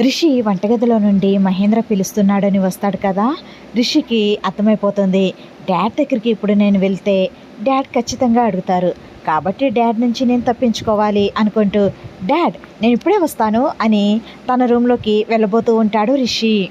రిషి వంటగదిలో నుండి మహేంద్ర పిలుస్తున్నాడని వస్తాడు కదా. రిషికి అర్థమైపోతుంది. డాడ్ దగ్గరికి ఇప్పుడు నేను వెళ్తే డాడ్ ఖచ్చితంగా అడుగుతారు. కాబట్టి డాడ్ నుంచి నేను తప్పించుకోవాలి అనుకుంటూ డాడ్ నేను ఇప్పుడే వస్తాను అని తన రూమ్లోకి వెళ్ళబోతూ ఉంటాడు రిషి.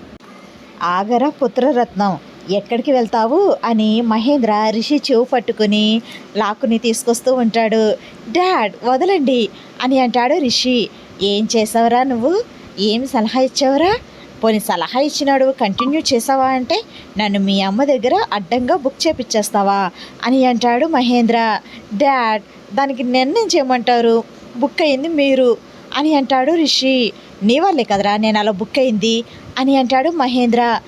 ఆగర పుత్రరత్నం ఎక్కడికి వెళ్తావు? అని మహేంద్ర రిషి చెవు పట్టుకుని లాక్కుని తీసుకొస్తూ ఉంటాడు. డాడ్ వదలండి అని అంటాడు రిషి. ఏం చేసావురా నువ్వు? ఏమి సలహా ఇచ్చావురా? పోనీ సలహా ఇచ్చినాడు కంటిన్యూ చేసావా అంటే నన్ను మీ అమ్మ దగ్గర అడ్డంగా బుక్ చేపిచ్చేస్తావా అని అంటాడు మహేంద్ర. డాడ్ దానికి నిర్ణయం చేయమంటారు? బుక్ అయింది మీరు అని అంటాడు రిషి. నీ వాళ్ళే కదరా నేను అలా బుక్ అయింది అని అంటాడు మహేంద్ర.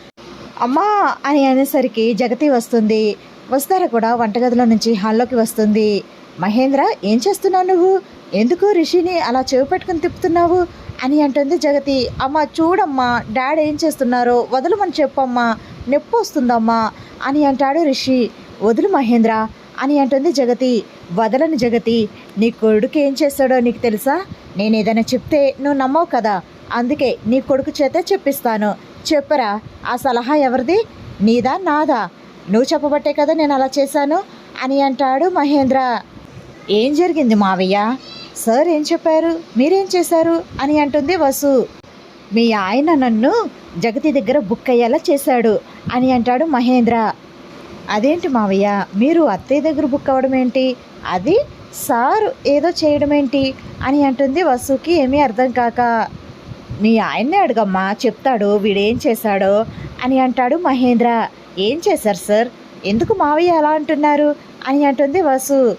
అమ్మా అని అనేసరికి జగతి వస్తుంది. వస్తారా కూడా వంటగదిలో నుంచి హాల్లోకి వస్తుంది. మహేంద్ర ఏం చేస్తున్నావు నువ్వు? ఎందుకు రిషిని అలా చెవి పెట్టుకుని తిప్పుతున్నావు? అని అంటుంది జగతి. అమ్మ చూడమ్మా డాడ్ ఏం చేస్తున్నారో వదలమని చెప్పమ్మా నొప్పి వస్తుందమ్మా అని అంటాడు రిషి. వదులు మహేంద్ర అని అంటుంది జగతి. వదలని జగతి నీ కొడుకు ఏం చేస్తాడో నీకు తెలుసా? నేను ఏదైనా చెప్తే నువ్వు నమ్మవు కదా. అందుకే నీ కొడుకు చేతే చెప్పిస్తాను. చెప్పరా ఆ సలహా ఎవరిది? నీదా నాదా? నువ్వు చెప్పబట్టే కదా నేను అలా చేశాను అని అంటాడు మహేంద్ర. ఏం జరిగింది మావయ్య? సార్ ఏం చెప్పారు? మీరేం చేశారు? అని అంటుంది వసు. మీ ఆయన నన్ను జగతి దగ్గర బుక్ అయ్యేలా చేశాడు అని అంటాడు మహేంద్ర. అదేంటి మావయ్య? మీరు అత్తయ్య దగ్గర బుక్ అవ్వడం ఏంటి? అది సార్ ఏదో చేయడం ఏంటి? అని అంటుంది వసుకి ఏమీ అర్థం కాక. మీ ఆయన్నే అడగమ్మా చెప్తాడు వీడేం చేశాడో అని అంటాడు మహేంద్ర. ఏం చేశారు సార్? ఎందుకు మావయ్య అలా అంటున్నారు? అని అంటుంది వసు.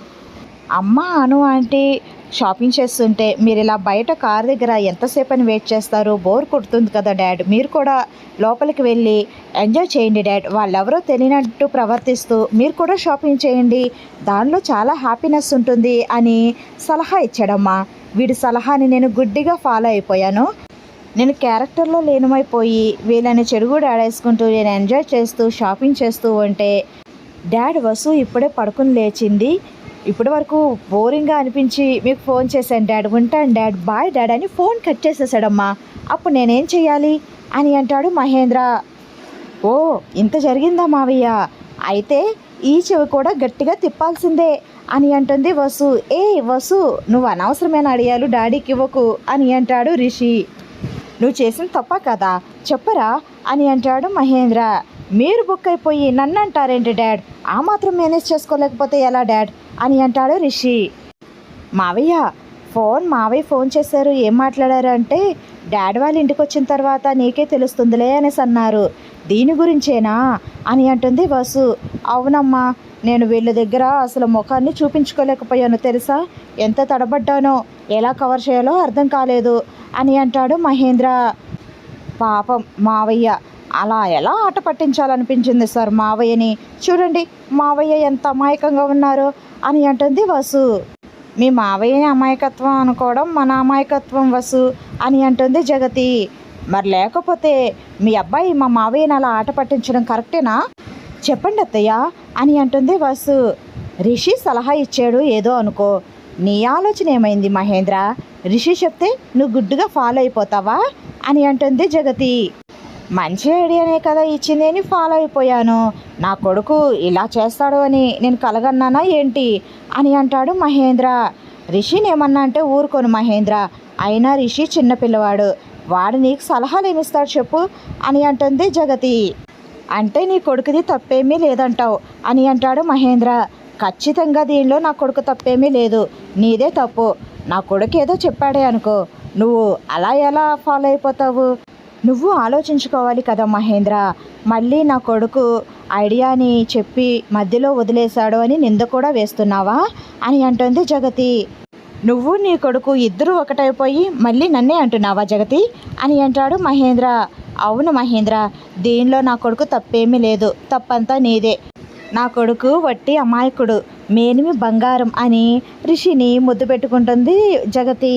అమ్మ అను అంటే షాపింగ్ చేస్తుంటే మీరు ఇలా బయట కార్ దగ్గర ఎంతసేపు అని వెయిట్ చేస్తారు బోర్ కొడుతుంది కదా డాడ్. మీరు కూడా లోపలికి వెళ్ళి ఎంజాయ్ చేయండి డాడ్. వాళ్ళెవరో తెలియనట్టు ప్రవర్తిస్తూ మీరు కూడా షాపింగ్ చేయండి. దానిలో చాలా హ్యాపీనెస్ ఉంటుంది అని సలహా ఇచ్చాడమ్మా. వీడి సలహాని నేను గుడ్డిగా ఫాలో అయిపోయాను. నేను క్యారెక్టర్లో లీనమైపోయి వీళ్ళని చెడుగు ఆడేసుకుంటూ నేను ఎంజాయ్ చేస్తూ షాపింగ్ చేస్తూ ఉంటే డాడ్ వసు ఇప్పుడే పడుకుని లేచింది. ఇప్పటి వరకు బోరింగ్గా అనిపించి మీకు ఫోన్ చేశాను డాడ్ ఉంటాను డాడ్ బాయ్ డాడ్ అని ఫోన్ కట్ చేసేసాడమ్మా. అప్పుడు నేనేం చేయాలి అని అంటాడు మహేంద్ర. ఓ ఇంత జరిగిందా మావయ్య? అయితే ఈ చెవి కూడా గట్టిగా తిప్పాల్సిందే అని అంటుంది వసు. ఏ వసు నువ్వు అనవసరమైన అడియాలు డాడీకి ఇవ్వకు అని అంటాడు రిషి. నువ్వు చేసిన తప్ప కదా? చెప్పరా అని అంటాడు మహేంద్ర. మీరు బుక్ అయిపోయి నన్ను అంటారేంటి డాడ్? ఆ మాత్రం మేనేజ్ చేసుకోలేకపోతే ఎలా డాడ్? అని అంటాడు రిషి. మావయ్య ఫోన్ మావయ్య ఫోన్ చేశారు. ఏం మాట్లాడారు అంటే డాడ్ వాళ్ళ ఇంటికి వచ్చిన తర్వాత నీకే తెలుస్తుందిలే అనేసి అన్నారు. దీని గురించేనా? అని అంటుంది వసు. అవునమ్మా నేను వీళ్ళ దగ్గర అసలు ముఖాన్ని చూపించుకోలేకపోయాను తెలుసా? ఎంత తడబడ్డానో ఎలా కవర్ చేయాలో అర్థం కాలేదు అని అంటాడు మహేంద్ర. పాపం మావయ్య అలా ఎలా ఆట పట్టించాలనిపించింది సార్ మావయ్యని? చూడండి మావయ్య ఎంత అమాయకంగా ఉన్నారో అని అంటుంది వసు. మీ మావయ్యని అమాయకత్వం అనుకోవడం మన అమాయకత్వం వసు అని అంటుంది జగతి. మరి లేకపోతే మీ అబ్బాయి మా మావయ్యని అలా ఆట పట్టించడం కరెక్టేనా? చెప్పండి అత్తయ్య అని అంటుంది వసు. రిషి సలహా ఇచ్చాడు ఏదో అనుకో. నీ ఆలోచన ఏమైంది మహేంద్ర? రిషి చెప్తే నువ్వు గుడ్డుగా ఫాలో అయిపోతావా? అని అంటుంది జగతి. మంచి ఐడియానే కదా ఇచ్చింది అని ఫాలో అయిపోయాను. నా కొడుకు ఇలా చేస్తాడు అని నేను కలగన్నానా ఏంటి అని అంటాడు మహేంద్ర. రిషిని ఏమన్నా అంటే ఊరుకోను మహేంద్ర. అయినా రిషి చిన్నపిల్లవాడు వాడు నీకు సలహాలు ఏమిస్తాడు చెప్పు అని అంటుంది జగతి. అంటే నీ కొడుకుది తప్పేమీ లేదంటావు అని అంటాడు మహేంద్ర. ఖచ్చితంగా దీనిలో నా కొడుకు తప్పేమీ లేదు. నీదే తప్పు. నా కొడుకు ఏదో చెప్పాడే అనుకో. నువ్వు అలా ఎలా ఫాలో అయిపోతావు? నువ్వు ఆలోచించుకోవాలి కదా మహేంద్ర. మళ్ళీ నా కొడుకు ఐడియాని చెప్పి మధ్యలో వదిలేశాడు అని నింద కూడా వేస్తున్నావా? అని అంటుంది జగతి. నువ్వు నీ కొడుకు ఇద్దరు ఒకటైపోయి మళ్ళీ నన్నే అంటున్నావా జగతి? అని అంటాడు మహేంద్ర. అవును మహేంద్ర దీనిలో నా కొడుకు తప్పేమీ లేదు. తప్పంతా నీదే. నా కొడుకు వట్టి అమాయకుడు. మేనిమి బంగారం అని రిషిని ముద్దు పెట్టుకుంటుంది జగతి.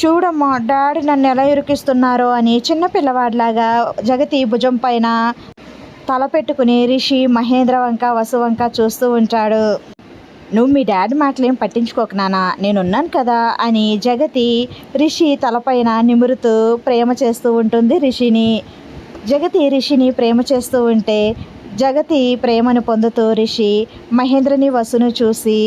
చూడమ్మా డాడీ నన్ను ఎలా ఇరికిస్తున్నారో అని చిన్న పిల్లవాడిలాగా జగతి భుజం పైన తల పెట్టుకుని రిషి మహేంద్ర వంక వసు వంక చూస్తూ ఉంటాడు. నువ్వు మీ డాడీ మాటలేం ఏం పట్టించుకోక నాన్న నేనున్నాను కదా అని జగతి రిషి తలపైన నిమురుతూ ప్రేమ చేస్తూ ఉంటుంది రిషిని. జగతి రిషిని ప్రేమ చేస్తూ ఉంటే జగతి ప్రేమను పొందుతూ రిషి మహేంద్రని వసును చూసి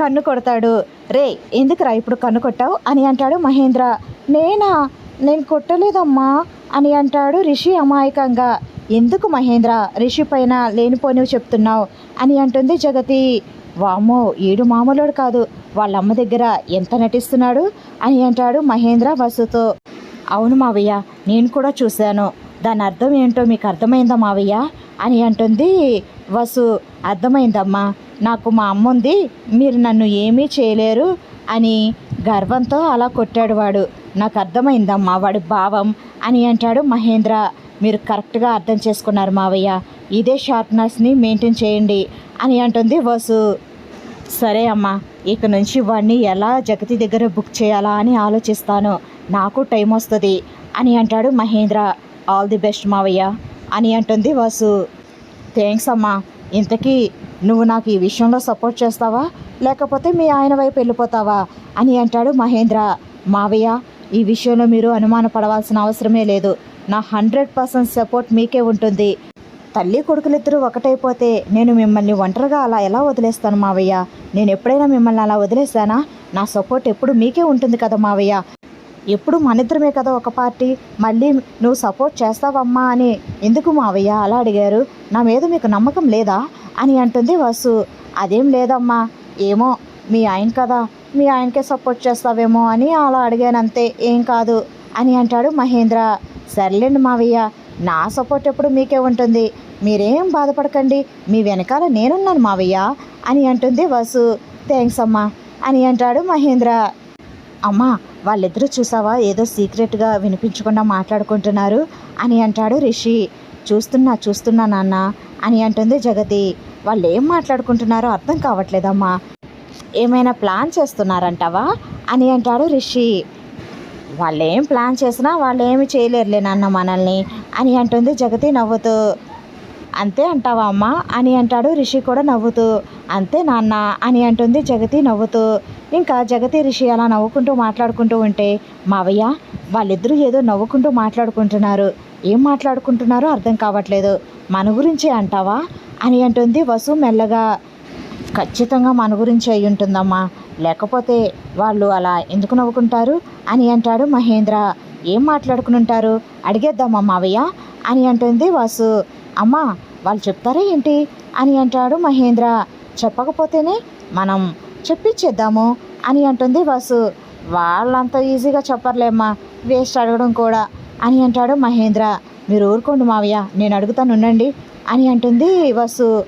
కన్ను కొడతాడు. రే ఎందుకురా ఇప్పుడు కన్ను కొట్టావు? అని అంటాడు మహేంద్ర. నేనా? నేను కొట్టలేదమ్మా అని అంటాడు రిషి అమాయకంగా. ఎందుకు మహేంద్ర? రిషి పైన లేనిపోనివి చెప్తున్నావు అని అంటుంది జగతి. వామ్మో ఈడు మామూలుడు కాదు. వాళ్ళ అమ్మ దగ్గర ఎంత నటిస్తున్నాడు? అని అంటాడు మహేంద్ర వసుతో. అవును మావయ్య నేను కూడా చూశాను. దాని అర్థం ఏంటో మీకు అర్థమైందా మావయ్య? అని అంటుంది వసు అర్థమైందమ్మా. నాకు మా అమ్మ ఉంది మీరు నన్ను ఏమీ చేయలేరు అని గర్వంతో అలా కొట్టాడు వాడు. నాకు అర్థమైందమ్మా వాడి భావం అని అంటాడు మహేంద్ర. మీరు కరెక్ట్గా అర్థం చేసుకున్నారు మావయ్య. ఇదే షార్ప్నెస్ని మెయింటైన్ చేయండి అని అంటుంది వసు. సరే అమ్మా ఇక నుంచి వాడిని ఎలా జగతి దగ్గర బుక్ చేయాలా అని ఆలోచిస్తాను. నాకు టైం వస్తుంది అని అంటాడు మహేంద్ర. ఆల్ ది బెస్ట్ మావయ్య అని అంటుంది వాసు. థ్యాంక్స్ అమ్మా. ఇంతకీ నువ్వు నాకు ఈ విషయంలో సపోర్ట్ చేస్తావా? లేకపోతే మీ ఆయన వైపు వెళ్ళిపోతావా? అని అంటాడు మహేంద్ర. మావయ్య ఈ విషయంలో మీరు అనుమాన పడవలసిన అవసరమే లేదు. నా హండ్రెడ్ పర్సెంట్ సపోర్ట్ మీకే ఉంటుంది. తల్లి కొడుకులిద్దరూ ఒకటైపోతే నేను మిమ్మల్ని ఒంటరిగా అలా ఎలా వదిలేస్తాను మావయ్య? నేను ఎప్పుడైనా మిమ్మల్ని అలా వదిలేస్తానా నా సపోర్ట్ ఎప్పుడు మీకే ఉంటుంది కదా మావయ్య? ఎప్పుడు మనిద్దరమే కదా ఒక పార్టీ? మళ్ళీ నువ్వు సపోర్ట్ చేస్తావమ్మా అని ఎందుకు మావయ్య అలా అడిగారు? నా మీద మీకు నమ్మకం లేదా? అని అంటుంది వసు. అదేం లేదమ్మా. ఏమో మీ ఆయన కదా. మీ ఆయనకే సపోర్ట్ చేస్తావేమో అని అలా అడిగాను అంతే ఏం కాదు అని అంటాడు మహేంద్ర. సర్లేండి మావయ్య నా సపోర్ట్ ఎప్పుడు మీకే ఉంటుంది. మీరేం బాధపడకండి. మీ వెనకాల నేనున్నాను మావయ్య అని అంటుంది వసు. థ్యాంక్స్ అమ్మా అని అంటాడు మహేంద్ర. అమ్మా వాళ్ళిద్దరూ చూసావా? ఏదో సీక్రెట్గా వినిపించకుండా మాట్లాడుకుంటున్నారు అని అంటాడు రిషి. చూస్తున్నా చూస్తున్నా నాన్న అని అంటుంది జగతి. వాళ్ళు ఏం మాట్లాడుకుంటున్నారో అర్థం కావట్లేదమ్మా. ఏమైనా ప్లాన్ చేస్తున్నారంటావా? అని అంటాడు రిషి. వాళ్ళు ఏం ప్లాన్ చేసినా వాళ్ళు ఏమి చేయలేరులే నాన్న మనల్ని అని అంటుంది జగతి నవ్వుతూ. అంతే అంటావా అమ్మా? అని అంటాడు. రిషి కూడా నవ్వుతూ అంతే నాన్న అని అంటుంది జగతి నవ్వుతూ. ఇంకా జగతి రిషి అలా నవ్వుకుంటూ మాట్లాడుకుంటూ ఉంటే మావయ్య వాళ్ళిద్దరూ ఏదో నవ్వుకుంటూ మాట్లాడుకుంటున్నారు. ఏం మాట్లాడుకుంటున్నారో అర్థం కావట్లేదు. మన గురించి అంటావా? అని అంటుంది వసు మెల్లగా. ఖచ్చితంగా మన గురించి అయి ఉంటుందమ్మా. లేకపోతే వాళ్ళు అలా ఎందుకు నవ్వుకుంటారు? అని అంటాడు మహేంద్ర. ఏం మాట్లాడుకుని ఉంటారు అడిగేద్దామా మావయ్య? అని అంటుంది వాసు. అమ్మా వాళ్ళు చెప్తారా ఏంటి? అని అంటాడు మహేంద్ర. చెప్పకపోతేనే మనం చెప్పించేద్దాము అని అంటుంది వాసు. వాళ్ళంత ఈజీగా చెప్పర్లేమ్మా వేస్ట్ అడగడం కూడా అని అంటాడు మహేంద్ర. మీరు ఊరుకోండి మావయ్య నేను అడుగుతాను ఉండండి అని అంటుంది వసు.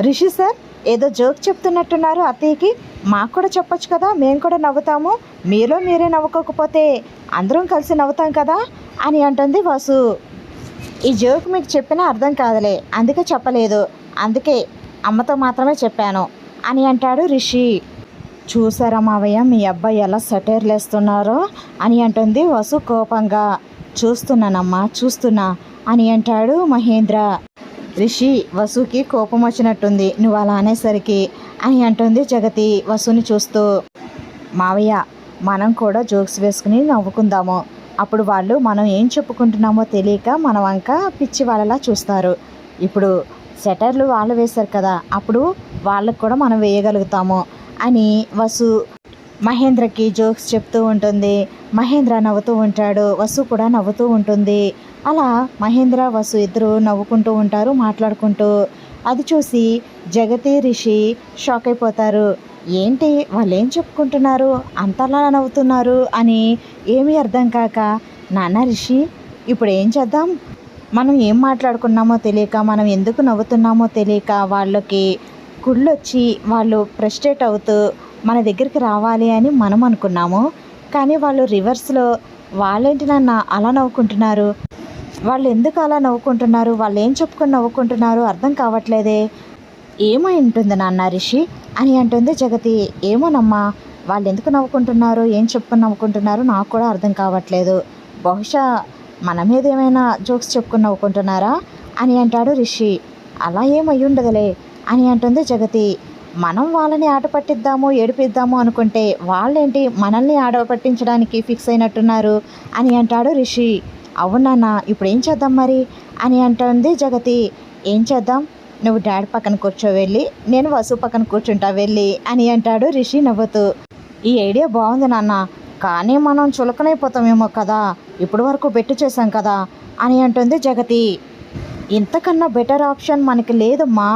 రిషి సార్ ఏదో జోక్ చెప్తున్నట్టున్నారు అత్తయ్యకి. మాకు కూడా చెప్పొచ్చు కదా మేము కూడా నవ్వుతాము. మీలో మీరే నవ్వుకోకపోతే అందరం కలిసి నవ్వుతాం కదా అని అంటుంది వసు. ఈ జోక్ మీకు చెప్పినా అర్థం కాదులే. అందుకే చెప్పలేదు. అందుకే అమ్మతో మాత్రమే చెప్పాను. అని అంటాడు రిషి. చూసారా మావయ్య మీ అబ్బాయి ఎలా సెటైర్లు వేస్తున్నారో? అని అంటుంది వసు కోపంగా. చూస్తున్నానమ్మా చూస్తున్నా అని అంటాడు మహేంద్ర. రిషి వసుకి కోపం వచ్చినట్టుంది. నువ్వు అలా అనేసరికి అని అంటుంది జగతి వసుని చూస్తూ. మావయ్య మనం కూడా జోక్స్ వేసుకుని నవ్వుకుందాము. అప్పుడు వాళ్ళు మనం ఏం చెప్పుకుంటున్నామో తెలియక మన వంక పిచ్చి వాళ్ళలా చూస్తారు. ఇప్పుడు సెటర్లు వాళ్ళు వేశారు కదా అప్పుడు వాళ్ళకు కూడా మనం వేయగలుగుతాము అని వసు మహేంద్రకి జోక్స్ చెప్తూ ఉంటుంది. మహేంద్ర నవ్వుతూ ఉంటాడు వసు కూడా నవ్వుతూ ఉంటుంది. అలా మహేంద్ర వసు ఇద్దరు నవ్వుకుంటూ ఉంటారు మాట్లాడుకుంటూ. అది చూసి జగతి రిషి షాక్ అయిపోతారు. ఏంటి వాళ్ళు ఏం చెప్పుకుంటున్నారు? అంతలా నవ్వుతున్నారు అని ఏమీ అర్థం కాక నాన్న రిషి ఇప్పుడు ఏం చేద్దాం? మనం ఏం మాట్లాడుకున్నామో తెలియక మనం ఎందుకు నవ్వుతున్నామో తెలియక వాళ్ళకి కుళ్ళొచ్చి వాళ్ళు ఫ్రస్ట్రేట్ అవుతూ మన దగ్గరికి రావాలి అని మనం అనుకున్నాము. కానీ వాళ్ళు రివర్స్లో వాళ్ళేంటి నాన్న అలా నవ్వుకుంటున్నారు? వాళ్ళు ఎందుకు అలా నవ్వుకుంటున్నారు? వాళ్ళు ఏం చెప్పుకొని నవ్వుకుంటున్నారు? అర్థం కావట్లేదే. ఏమై ఉంటుంది నాన్న రిషి? అని అంటుంది జగతి. ఏమోనమ్మా వాళ్ళు ఎందుకు నవ్వుకుంటున్నారు? ఏం చెప్పుకుని నవ్వుకుంటున్నారో? నాకు కూడా అర్థం కావట్లేదు. బహుశా మన మీద ఏమైనా జోక్స్ చెప్పుకుని నవ్వుకుంటున్నారా? అని అంటాడు రిషి. అలా ఏమయ్యి ఉండదులే అని అంటుంది జగతి. మనం వాళ్ళని ఆట పట్టిద్దాము ఏడిపిద్దాము అనుకుంటే వాళ్ళేంటి మనల్ని ఆట పట్టించడానికి ఫిక్స్ అయినట్టున్నారు? అని అంటాడు రిషి. అవునన్నా ఇప్పుడు ఏం చేద్దాం మరి? అని అంటుంది జగతి. ఏం చేద్దాం? నువ్వు డాడీ పక్కన కూర్చో వెళ్ళి నేను వసు పక్కన కూర్చుంటా వెళ్ళి అని అంటాడు రిషి నవ్వుతూ. ఈ ఐడియా బాగుంది నాన్న కానీ మనం చులకనైపోతామేమో కదా ఇప్పుడు వరకు బెట్టు చేశాం కదా అని అంటుంది జగతి. ఇంతకన్నా బెటర్ ఆప్షన్ మనకి లేదమ్మా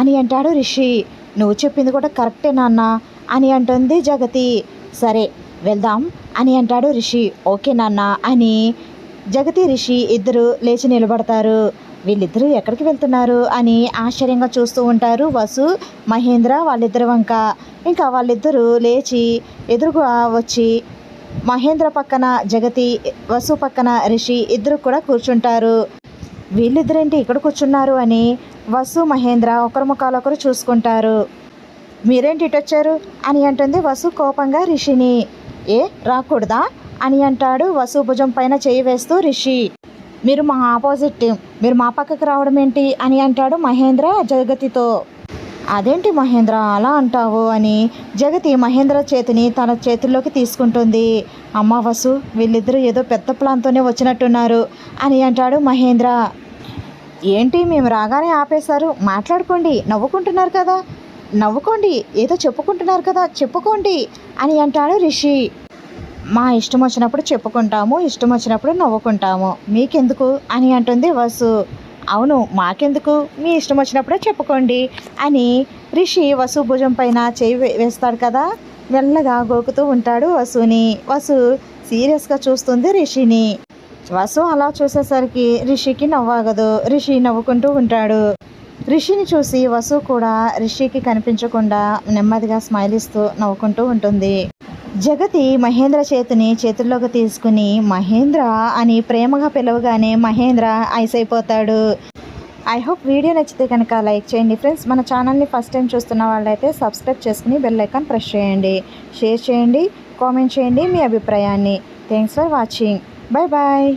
అని అంటాడు రిషి. నువ్వు చెప్పింది కూడా కరెక్టే నాన్న అని అంటుంది జగతి. సరే వెళ్దాం అని అంటాడు రిషి. ఓకే నాన్న అని జగతి రిషి ఇద్దరు లేచి నిలబడతారు. వీళ్ళిద్దరూ ఎక్కడికి వెళ్తున్నారు అని ఆశ్చర్యంగా చూస్తూ ఉంటారు. వసు మహేంద్ర వాళ్ళిద్దరి వంక. ఇంకా వాళ్ళిద్దరూ లేచి ఎదురుగా వచ్చి మహేంద్ర పక్కన జగతి వసు పక్కన రిషి ఇద్దరు కూడా కూర్చుంటారు. వీళ్ళిద్దరేంటి ఇక్కడ కూర్చున్నారు అని వసు మహేంద్ర ఒకరి ముఖాలొకరు చూసుకుంటారు. మీరేంటి ఇటొచ్చారు అని అంటుంది వసు కోపంగా రిషిని. ఏ రాకూడదా అని అంటాడు వసు భుజం పైన చేయి వేస్తూ రిషి. మీరు మా ఆపోజిట్ మీరు మా పక్కకు రావడం ఏంటి అని అంటాడు మహేంద్ర జగతితో. అదేంటి మహేంద్ర అలా అంటావు? అని జగతి మహేంద్ర చేతిని తన చేతుల్లోకి తీసుకుంటుంది. అమ్మ వసు వీళ్ళిద్దరూ ఏదో పెద్ద ప్లాన్తోనే వచ్చినట్టున్నారు అని అంటాడు మహేంద్ర. ఏంటి మేము రాగానే ఆపేశారు. మాట్లాడుకోండి నవ్వుకుంటున్నారు కదా. నవ్వుకోండి ఏదో చెప్పుకుంటున్నారు కదా చెప్పుకోండి అని అంటాడు రిషి. మా ఇష్టం వచ్చినప్పుడు చెప్పుకుంటాము ఇష్టం వచ్చినప్పుడు నవ్వుకుంటాము. మీకెందుకు? అని అంటుంది వసు. అవును మాకెందుకు? మీ ఇష్టం వచ్చినప్పుడే చెప్పుకోండి అని రిషి వసు భుజం పైన చేయి వే- వేస్తాడు కదా? మెల్లగా గోకుతూ ఉంటాడు వసుని. వసు సీరియస్గా చూస్తుంది రిషిని. వసు అలా చూసేసరికి రిషికి నవ్వాగదు. రిషి నవ్వుకుంటూ ఉంటాడు. రిషిని చూసి వసు కూడా రిషికి కనిపించకుండా నెమ్మదిగా స్మైల్ ఇస్తూ నవ్వుకుంటూ ఉంటుంది. జగతి మహేంద్ర చేతిని చేతుల్లోకి తీసుకుని మహేంద్ర అని ప్రేమగా పిలవగానే మహేంద్ర ఐస్ అయిపోతాడు ఐ హోప్ వీడియో నచ్చితే కనుక లైక్ చేయండి ఫ్రెండ్స్. మన ఛానల్ని ఫస్ట్ టైం చూస్తున్న వాళ్ళైతే సబ్స్క్రైబ్ చేసుకుని బెల్ ఐకాన్ ప్రెస్ చేయండి. షేర్ చేయండి కామెంట్ చేయండి మీ అభిప్రాయాన్ని. Thanks for watching bye bye